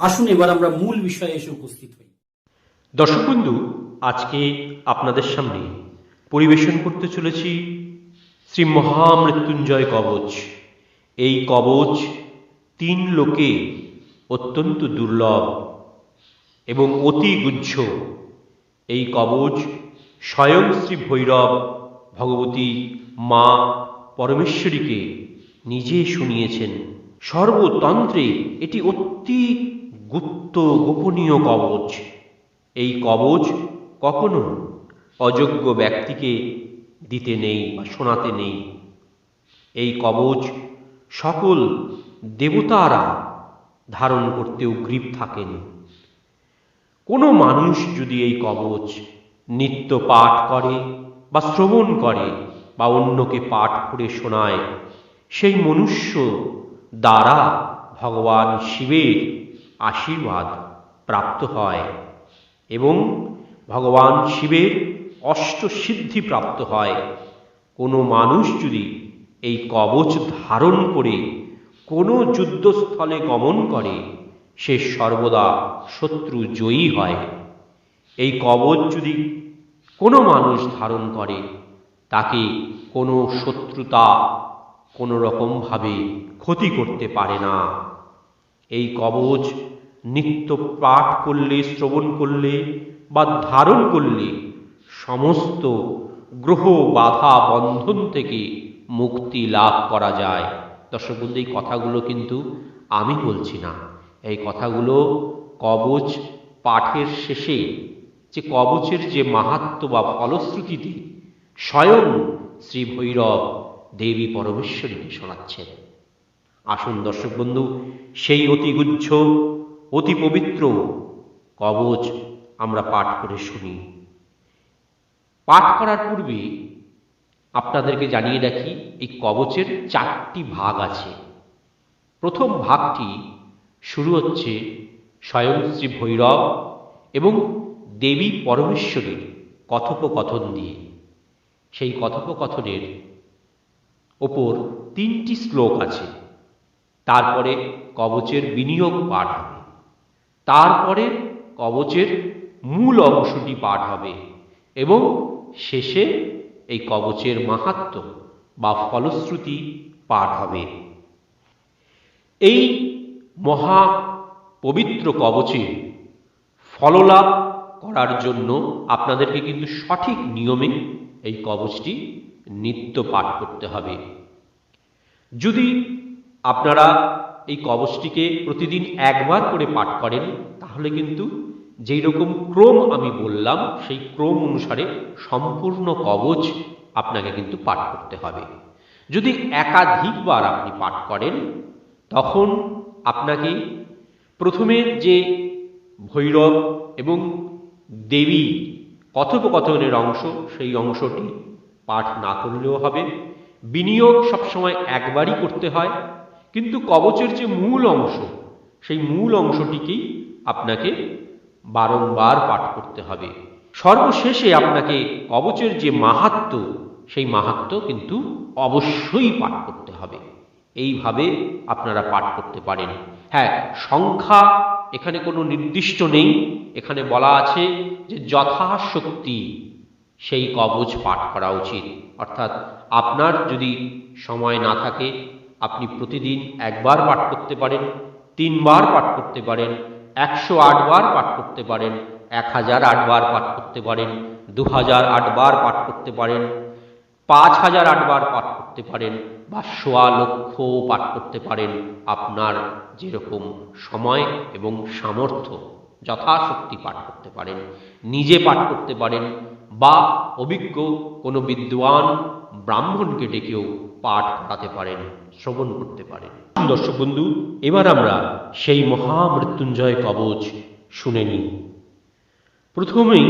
আসুন এবার আমরা মূল বিষয়ে এসে উপস্থিত হই। দর্শক বন্ধু, আজকে আপনাদের সামনে পরিবেশন করতে চলেছি শ্রী মহামৃত্যুঞ্জয় কবচ। এই কবচ তিন লোকে অত্যন্ত দুর্লভ এবং অতি গুচ্ছ এই কবচ স্বয়ং শ্রী ভৈরব ভগবতী মা পরমেশ্বরীকে নিজে শুনিয়েছেন। সর্বতন্ত্রে এটি অতি গুপ্ত গোপনীয় কবচ। এই কবচ কখনো অযোগ্য ব্যক্তিকে দিতে নেই বা শোনাতে নেই। এই কবচ সকল দেবতারা ধারণ করতে উগ্রীব থাকেন। কোনো মানুষ যদি এই কবচ নিত্য পাঠ করে বা শ্রবণ করে বা অন্যকে পাঠ করে শোনায়, সেই মনুষ্য দ্বারা ভগবান শিবের আশীর্বাদ প্রাপ্ত হয় এবং ভগবান শিবের অষ্টসিদ্ধি প্রাপ্ত হয়। কোনো মানুষ যদি এই কবচ ধারণ করে কোনো যুদ্ধস্থলে গমন করে, সে সর্বদা শত্রু জয়ী হয়। এই কবচ যদি কোনো মানুষ ধারণ করে, তাকে কোনো শত্রুতা কোনো রকমভাবে ক্ষতি করতে পারে না। এই কবচ নিত্য পাঠ করলে, শ্রবণ করলে বা ধারণ করলে সমস্ত গ্রহ বাধা বন্ধন থেকে মুক্তি লাভ করা যায়। দর্শক বন্ধু, এই কথাগুলো কিন্তু আমি বলছি না। এই কথাগুলো কবচ পাঠের শেষে, যে কবচের যে মাহাত্ম বা ফলশ্রুতিতে স্বয়ং শ্রী ভৈরব দেবী পরমেশ্বরীকে শোনাচ্ছেন। আসুন দর্শক বন্ধু সেই অতিগুচ্ছ, অতি পবিত্র কবচ আমরা পাঠ করে শুনি। পাঠ করার পূর্বে আপনাদেরকে জানিয়ে রাখি, এই কবচের চারটি ভাগ আছে। প্রথম ভাগটি শুরু হচ্ছে স্বয়ং শ্রী ভৈরব এবং দেবী পরমেশ্বরীর কথোপকথন দিয়ে। সেই কথোপকথনের ওপর তিনটি শ্লোক আছে। তারপরে কবচের বিনিয়োগ পাঠ হবে। তারপরে কবচের মূল অংশটি পাঠ হবে এবং শেষে এই কবচের মাহাত্ম বা ফলশ্রুতি পাঠ হবে। এই মহা পবিত্র কবচে ফললাভ করার জন্য আপনাদেরকে কিন্তু সঠিক নিয়মে এই কবচটি নিত্য পাঠ করতে হবে। যদি আপনারা এই কবচটিকে প্রতিদিন একবার করে পাঠ করেন, তাহলে কিন্তু যেই রকম ক্রম আমি বললাম, সেই ক্রম অনুসারে সম্পূর্ণ কবচ আপনাকে কিন্তু পাঠ করতে হবে। যদি একাধিকবার আপনি পাঠ করেন, তখন আপনাকে প্রথমে যে ভৈরব এবং দেবী কথোপকথনের অংশ, সেই অংশটি পাঠ না করলেও হবে। বিনিয়োগ সবসময় একবারই করতে হয়। কিন্তু কবচের যে মূল অংশ, সেই মূল অংশটিকেই আপনাকে বারংবার পাঠ করতে হবে। সর্বশেষে আপনাকে কবচের যে মাহাত্ম, সেই মাহাত্ম কিন্তু অবশ্যই পাঠ করতে হবে। এইভাবে আপনারা পাঠ করতে পারেন। হ্যাঁ সংখ্যা এখানে কোনো নির্দিষ্ট নেই। এখানে বলা আছে যে যথাশক্তি সেই কবচ পাঠ করা উচিত। অর্থাৎ আপনার যদি সময় না থাকে আপনি প্রতিদিন একবার পাঠ করতে পারেন, তিনবার পাঠ করতে পারেন, একশো আটবার পাঠ করতে পারেন, এক হাজার আটবার পাঠ করতে পারেন দু হাজার আটবার পাঠ করতে পারেন, পাঁচ হাজার আটবার পাঠ করতে পারেন বা সোয়া লক্ষ পাঠ করতে পারেন। আপনার যেরকম সময় এবং সামর্থ্য যথাশক্তি পাঠ করতে পারেন, নিজে পাঠ করতে পারেন বা অভিজ্ঞ কোনো বিদ্বান ব্রাহ্মণকে ডেকেও পাঠ করাতে পারেন, শ্রবণ করতে পারেন। দর্শক বন্ধু, এবার আমরা সেই মহামৃত্যুঞ্জয় কবচ শুনে নিই। প্রথমেই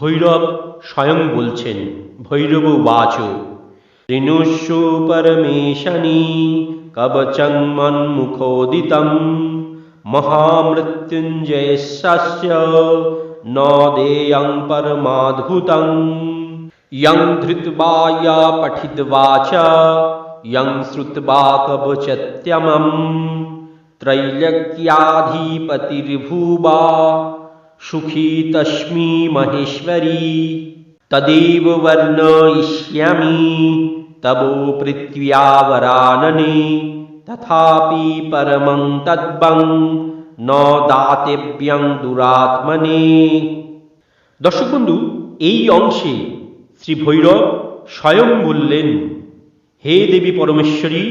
ভৈরব স্বয়ং বলছেন, ভৈরব বাচ ঋণুষ্য পরমেশনি কবচং মন্মুখোদিতম মহামৃত্যুঞ্জয়স্য ন দেয়ং পরমাদ্ভুতং। यं धृत्वा या पठित्वा च यं श्रुत्वा कवचत्यमम् त्रैलक्याधिपतिर्भुवा सुखी तस्मी महेश्वरी तदेव वर्णयिष्यामि तवो पृथिव्यावरानने तथापि परमं तद्वं न দাতেব্যং দুরাত্মনে দর্শক বন্ধু এই অংশে শ্রী ভৈরব স্বয়ং বললেন, হে দেবী পরমেশ্বরী,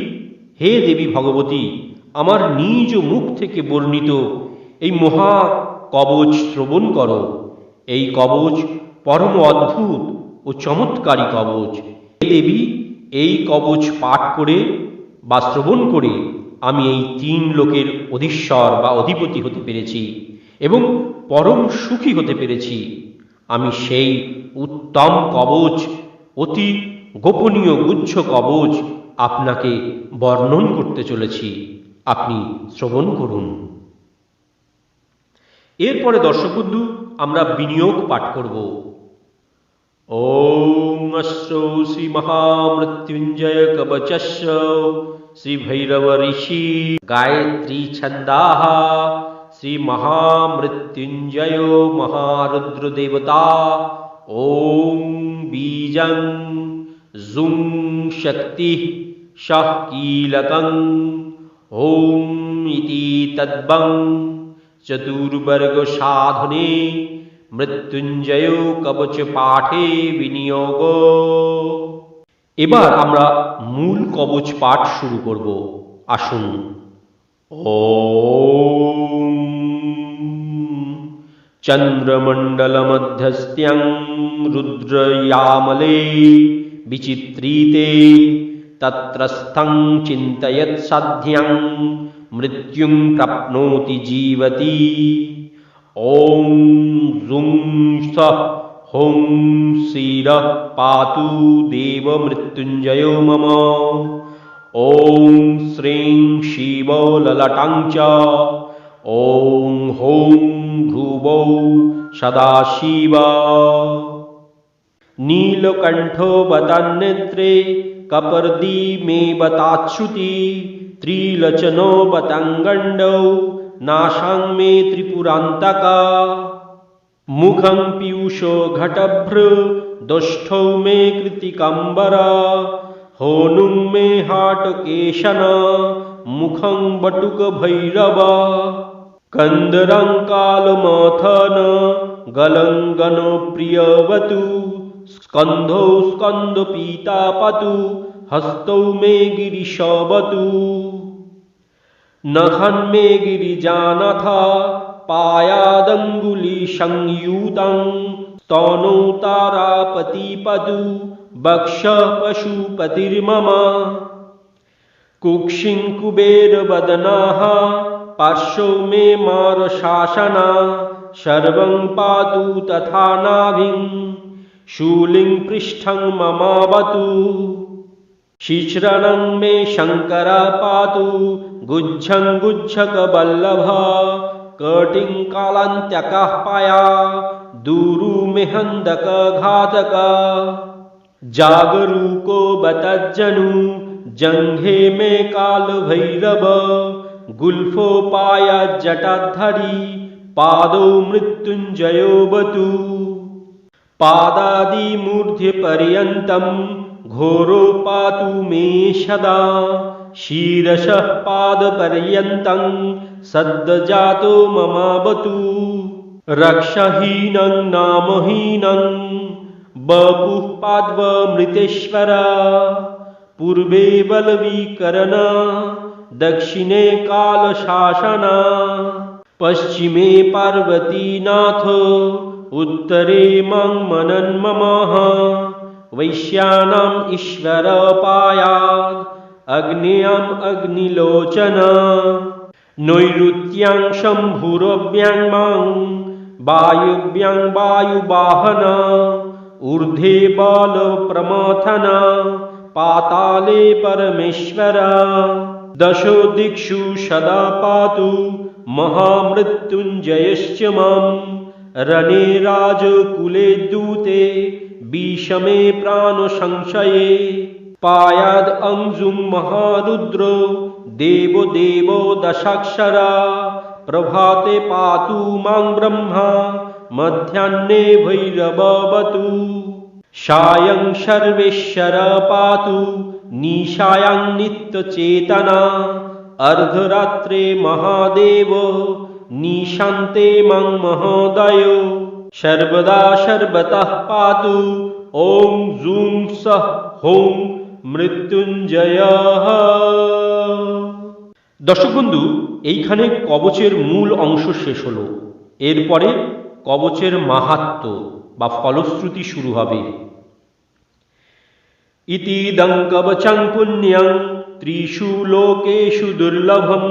হে দেবী ভগবতী, আমার নিজ মুখ থেকে বর্ণিত এই মহা কবচ শ্রবণ করো। এই কবচ পরম অদ্ভুত ও চমৎকারী কবচ। হে দেবী, এই কবচ পাঠ করে বা শ্রবণ করে আমি এই তিন লোকের অধীশ্বর বা অধিপতি হতে পেরেছি এবং পরম সুখী হতে পেরেছি। আমি সেই উত্তম কবচ, অতি গোপনীয় গুচ্ছ কবচ আপনাকে বর্ণন করতে চলেছি। আপনি শ্রবণ করুন। এরপরে দর্শক বন্ধু আমরা বিনিয়োগ পাঠ করব। ওম শ্রী মহামৃত্যুঞ্জয় কবচস্য শ্রী ভৈরব ঋষি গায়ত্রী ছন্দাহ। শ্রী মহামৃত্যুঞ্জয় মহারুদ্র দেবতা ওম বীজং জুং শক্তি শঃ কীলকং ওম ইতি তদ্বং চতুর্বর্গ সাধনে মৃত্যুঞ্জয় কবচ পাঠে বিনিয়োগ এবার আমরা মূল কবচ পাঠ শুরু করব। আসুন। ॐ चन्द्रमण्डलमध्यस्त्यं रुद्रयामले विचित्रीते तत्रस्थं चिन्तयत्साध्यं मृत्युं प्राप्नोति जीवति। ॐ जुं सः हुं शिरः पातु देवमृत्युञ्जयो मम। ॐ श्रीं शिवो ललटां च ॐ हौं ध्रुवौ सदाशिव। नीलकण्ठो बतान्नेत्रे कपर्दी मे बताच्छुति त्रिलचनो बताङ्गण्डौ नाशां मे त्रिपुरान्तका। मुखं पीयूषो घटभ्र दुष्टौ मे कृतिकम्बरा होनुं मे हाटकेशन मुखं बटुकभैरव कन्दरं कालमथन गलङ्गन प्रियवतु स्कन्धौ स्कन्दपीता पतु हस्तौ मे गिरिशवतु। नखन्मे गिरिजानथ पायादङ्गुलिसंयुतं स्तनौ तारापतिपदु वक्ष पशुपतिर्मम। कुक्षिं कुबेरवदनाः पार्श्वौ मे मारशासना सर्वं पातु तथा नाभिं, शूलिं पृष्ठं ममावतु। शिश्रणं मे शङ्कर पातु, गुज्झं गुज्झकवल्लभ कटिं कालान्त्यकः पाया हन्दकघातक जागरूको बतज्जनु, जङ्घे मे कालभैरव गुल्फोपाय जटाधरी, पादौ मृत्युञ्जयोऽवतु पादादिमूर्ध्यपर्यन्तं घोरो पातु मे सदा। शिरसः पादपर्यन्तं सद्दजातो ममावतु रक्षहीनं नामहीनं बपुः पाद्वमृतेश्वरा पूर्वे बलवीकरण। दक्षिणे कालशासना। पश्चिमे पार्वतीनाथ उत्तरे मां मनन्ममः वैश्यानाम् ईश्वरपायाद् अग्नेयम् अग्निलोचन। नैऋत्यां वायुव्यां वायुवाहन। ऊर्ध्वे बालप्रमथन पाताले परमेश्वर दशो दिक्षु सदा पातु, महामृत्युञ्जयश्च माम् रणे राजकुले दूते विषमे प्राणसंशये। पायाद् अंजुं महारुद्रो, देवो देवो दशाक्षरा। प्रभाते पातु माँ ब्रह्मा, मध्याह्ने भैरववतु। সায়ং সর্বেশ্বর পাতু নিশায়াং নিত্যচেতনা অর্ধরাত্রে মহাদেব নিশান্তে মং মহোদয় সর্বদা সর্বতঃ পাতু ওং জুং সহ হোং মৃত্যুঞ্জয় দর্শক বন্ধু, এইখানে কবচের মূল অংশ শেষ হলো। এরপরে কবচের মাহাত্ম বা ফলশ্রুতি শুরু হবে। इतिदंकवचं पुण्यं त्रिषु लोकेषु दुर्लभं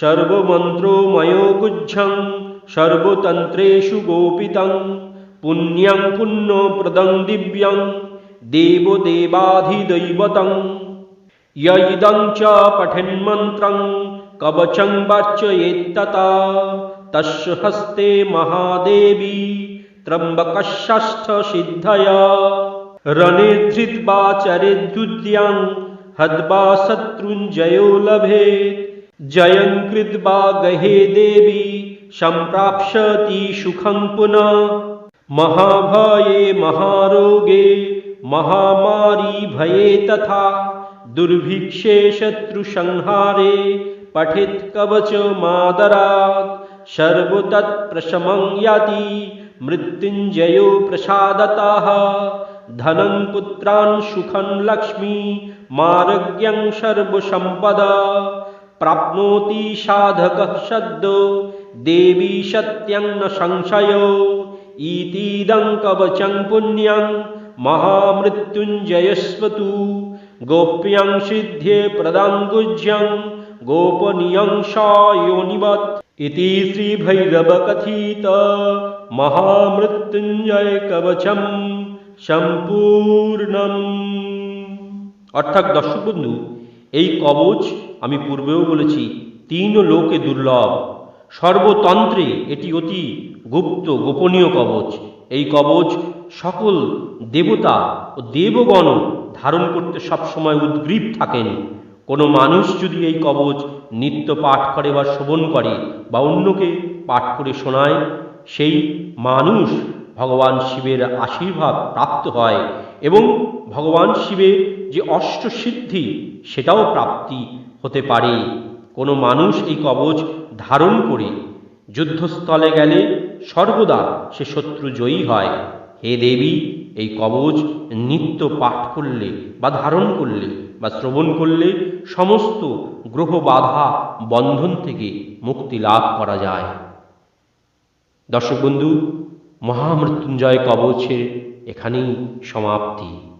सर्वमन्त्रोमयो गुज्झं सर्वतन्त्रेषु गोपितं पुण्यं पुण्यप्रदं दिव्यं देवदेवाधिदैवतं य इदं च पठन्मन्त्रं कवचं वाच्ययेत्तता तस्य हस्ते महादेवी त्र्यम्बकषष्ठसिद्धया रणे धृत्वा चरेद्युद्यां हद्वा शत्रुञ्जयो लभेत्। जयं कृत्वा गहे देवी सम्प्राप्स्यति सुखं पुनः। महाभये महारोगे, महामारी भये तथा, दुर्भिक्षे शत्रुसंहारे, पठित कवचमादरात् सर्वतत्प्रशमं याति, मृत्युञ्जयो प्रसादतः। धनं पुत्रान् सुखं लक्ष्मी मारग्यं सर्वसम्पदा। प्राप्नोति साधकः शब्द देवी सत्यं न संशय। इतीदं कवचं पुण्यं महामृत्युञ्जयस्वतु। गोप्यं सिद्धे प्रदं गुज्यं गोपनीयं सायोनिवत् इति श्रीभैरवकथित महामृत्युञ्जय कवचम् সম্পূর্ণম। অর্থাৎ দর্শক বন্ধু, এই কবচ আমি পূর্বেও বলেছি তিন লোকে দুর্লভ। সর্বতন্ত্রে এটি অতি গুপ্ত, গোপনীয় কবচ। এই কবচ সকল দেবতা ও দেবগণ ধারণ করতে সবসময় উদ্গ্রীব থাকেন। কোনো মানুষ যদি এই কবচ নিত্য পাঠ করে বা শ্রবণ করে বা অন্যকে পাঠ করে শোনায়, সেই মানুষ ভগবান শিবের আশীর্বাদ প্রাপ্ত হয় এবং ভগবান শিবের যে অষ্টসিদ্ধি, সেটাও প্রাপ্তি হতে পারে। কোনো মানুষ এই কবচ ধারণ করে যুদ্ধস্থলে গেলে সর্বদা সে শত্রু জয়ী হয়। হে দেবী, এই কবচ নিত্য পাঠ করলে বা ধারণ করলে বা শ্রবণ করলে সমস্ত গ্রহ বাধা বন্ধন থেকে মুক্তি লাভ করা যায়। দর্শক বন্ধু মহামৃত্যুঞ্জয় কবচের এখানেই সমাপ্তি।